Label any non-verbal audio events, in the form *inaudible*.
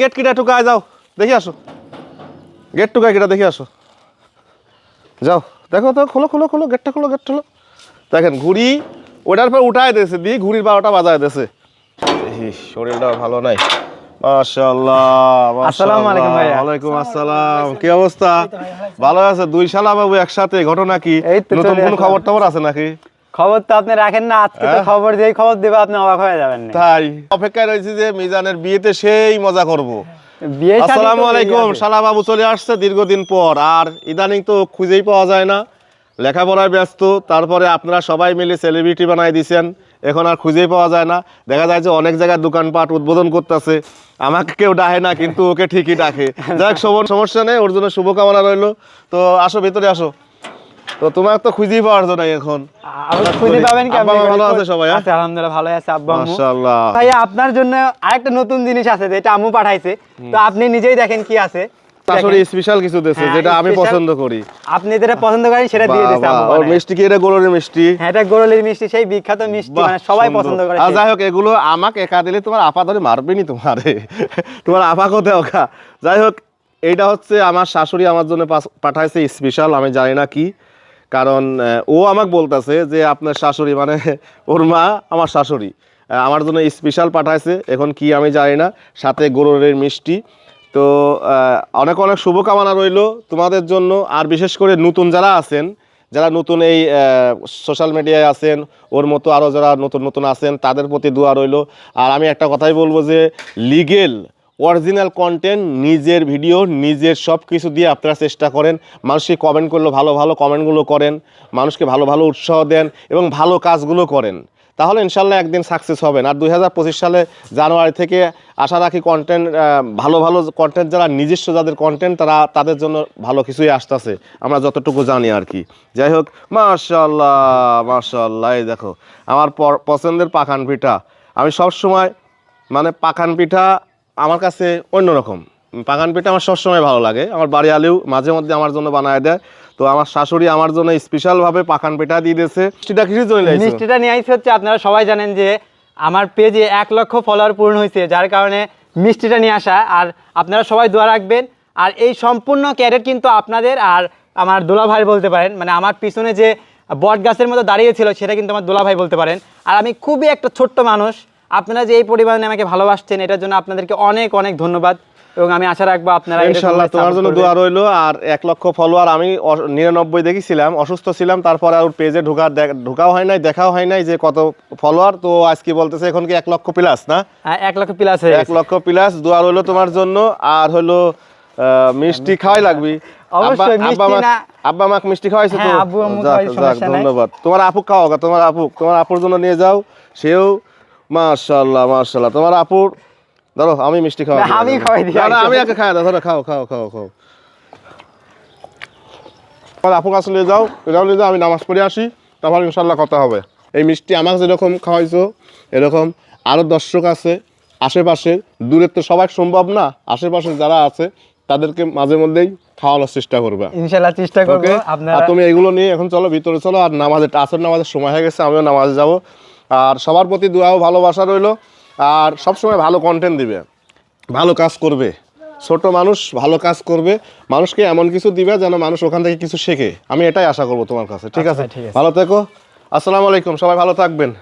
Gate কিটা টুকায় যাও। দেখি আসো। গেট টুকায় কিটা দেখি আসো। যাও। দেখো তো খোলো খোলো খোলো গেটটা খোলো গেট খোলো। দেখেন ঘুড়ি ওটার পর উঠায় দিয়েছে দিয়ে ঘুড়ির বারোটা বাজায় দিয়েছে। শরীরটা ভালো নাই। মাশাআল্লাহ আসসালামু আলাইকুম ওয়ালাইকুম আসসালাম। কি অবস্থা? ভালো আছে। দুই শালা বাবু একসাথে ঘটনা কি? নতুন কোন খবর টবর আছে নাকি? খবর তো আপনি রাখেন না আজকে তো হ্যাঁ? খবর যেই খবর দেবে আপনি অবাক হয়ে যাবেন তাই। অপেক্ষায় রয়েছি যে মিজানের বিয়েতে সেই মজা করব। আসসালামু আলাইকুম। শালা বাবু চলে আসছে দীর্ঘদিন পর। আর ইদানিং তো খুঁজেই পাওয়া যায় না। লেখাপড়ায় ব্যস্ত তারপরে আপনারা সবাই মিলে সেলিব্রিটি বানাই দিছেন। এখন আর খুঁজেই পাওয়া যায় না। দেখা যায় যে অনেক জায়গায় দোকানপাট উদ্বোধন করতেছে। আমাকে কেউ ডাকে না কিন্তু ওকে ঠিকই ডাকে। যাক সব- সমস্যা নেই ওর জন্য শুভকামনা রইল। তো আসো ভেতরে আসো। তো তোমার তো খুঁজেই পাওয়ার জন্য এখন। খুঁজে পাবেন কি? আপনি ভালো আছে সবাই, হ্যাঁ? আছে আলহামদুলিল্লাহ ভালো আছে আব্বা মাশাআল্লাহ। ভাইয়া আপনার জন্য আরেকটা নতুন জিনিস আছে যেটা আম্মু পাঠাইছে। তো আপনি নিজেই দেখেন কি আছে। স্পেশাল কিছু দিয়েছে হ্যাঁ, যেটা আমি পছন্দ করি। আপনি যেটা পছন্দ করেন সেটা দিয়ে দিয়েছে। মিষ্টি কি এটা গরুরের মিষ্টি? হ্যাঁ এটা মিষ্টি সেই বিখ্যাত মিষ্টি মানে সবাই পছন্দ করে আর যাই হোক এগুলো আমাকে একা দিলে তোমার আপা ধরে মারবেনি তোমারে। *laughs* তোমার আপা কোথায় ওকা? যাই হোক এইটা হচ্ছে আমার শাশুড়ি আমার জন্য পাঠাইছে স্পেশাল আমি জানি না কি। কারণ ও আমাকে বলতেছে যে আপনার শাশুড়ি মানে *laughs* ওর মা আমার শাশুড়ি। আমার জন্য স্পেশাল পাঠাইছে, এখন কি আমি জানি না। সাথে গরুরের মিষ্টি। তো অনেক অনেক শুভকামনা রইল তোমাদের জন্য। আর বিশেষ করে নতুন যারা আছেন, যারা নতুন এই সোশ্যাল মিডিয়ায় আছেন, ওর মতো আরও যারা নতুন নতুন আছেন, তাদের প্রতি দোয়া রইল। আর আমি একটা কথাই বলব যে লিগেল অরিজিনাল কন্টেন্ট নিজের ভিডিও নিজের সব কিছু দিয়ে আপনারা চেষ্টা করেন। মানুষকে কমেন্ট করলে ভালো ভালো কমেন্টগুলো করেন, মানুষকে ভালো ভালো উৎসাহ দেন এবং ভালো কাজগুলো করেন। তাহলে ইনশাল্লাহ একদিন সাকসেস হবেন। আর দু হাজার পঁচিশ সালে জানুয়ারি থেকে আশা রাখি কন্টেন্ট ভালো ভালো কন্টেন্ট যারা নিজস্ব যাদের কন্টেন্ট তারা তাদের জন্য ভালো কিছুই আসতেছে। আমরা যতটুকু জানি আর কি। যাই হোক, মাশাল্লাহ মাশাল্লাহ, এই দেখো, আমার পছন্দের পাখান পিঠা। আমি সব সময় মানে পাখান পিঠা আমার কাছে অন্যরকম। পাখান পিঠা আমার সবসময় ভালো লাগে। আমার বাড়ি আলেও মাঝে মধ্যে আমার জন্য বানায় দেয়। তো আমার শাশুড়ি আমার জন্য স্পেশালভাবে পাখান পিঠা দিয়ে দিয়েছে। সেটা কিছু মিষ্টিটা নিয়ে আইসি হচ্ছে, আপনারা সবাই জানেন যে আমার পেজে এক লক্ষ ফলোয়ার পূর্ণ হয়েছে, যার কারণে মিষ্টিটা নিয়ে আসা। আর আপনারা সবাই দোয়া রাখবেন। আর এই সম্পূর্ণ ক্যারেট কিন্তু আপনাদের আর আমার দোলা ভাই বলতে পারেন। মানে আমার পিছনে যে বট গাছের মতো দাঁড়িয়ে ছিল, সেটা কিন্তু আমার দোলা ভাই বলতে পারেন। আর আমি খুবই একটা ছোট্ট মানুষ। আপনারা যে এই পরিমাণে আমাকে ভালোবাসছেন এটার জন্য আপনাদেরকে অনেক অনেক ধন্যবাদ এবং আমি আশা রাখব আপনারা ইনশাল্লাহ তোমার জন্য দোয়া রইল আর এক লক্ষ ফলোয়ার আমি নিরানব্বই দেখেছিলাম অসুস্থ ছিলাম তারপরে আর পেজে ঢোকা দেখ- ঢোকাও হয় নাই দেখাও হয় নাই যে কত ফলোয়ার তো আজকে বলতেছে এখন কি এক লক্ষ প্লাস না? হ্যাঁ, এক লক্ষ প্লাস এক লক্ষ প্লাস দোয়া রইল তোমার জন্য আর হলো মিষ্টি খাওয়াই লাগবি। অবশ্যই, আব্বা- মিষ্টি না- আব্বা মাক মিষ্টি খাওয়াইছো তো? হ্যাঁ, আব্বু আম্মু। ধন্যবাদ। তোমার আপু খাওয়া তোমার আপু তোমার আপুর জন্য নিয়ে যাও সেও মাশাল্লাহ মাশাল্লাহ তোমার আপুর ধরো আমি মিষ্টি খাওয়া আমি খাওয়াই দিই, না, আমি। আগে খাওয়া ধরো খাও খাও খাও খাও। তোমার আপু কাছে নিয়ে যাও এটাও নিয়ে যাও আমি নামাজ পড়ে আসি তারপর ইনশাল্লাহ কথা হবে। এই মিষ্টি আমাকে যেরকম খাওয়াইছো এরকম আরও দর্শক আছে আশেপাশের দূরের তো সবাই সম্ভব না আশেপাশে যারা আছে তাদেরকে মাঝে মধ্যেই খাওয়ানোর চেষ্টা করবে। ইনশাল্লাহ চেষ্টা করব আর তুমি এগুলো নিয়ে এখন চলো ভিতরে চলো আর নামাজের আসর নামাজের সময় হয়ে গেছে আমিও নামাজে যাব। আর সবার প্রতি দুয়াও ভালোবাসা রইল। আর সবসময় ভালো কন্টেন্ট দিবে। ভালো কাজ করবে। ছোট মানুষ ভালো কাজ করবে। মানুষকে এমন কিছু দিবে যেন মানুষ ওখান থেকে কিছু শেখে। আমি এটাই আশা করব তোমার কাছে। ঠিক আচ্ছা, আছে? ঠিক আছে। ভালো থেকো। আসসালামু আলাইকুম। সবাই ভালো থাকবেন।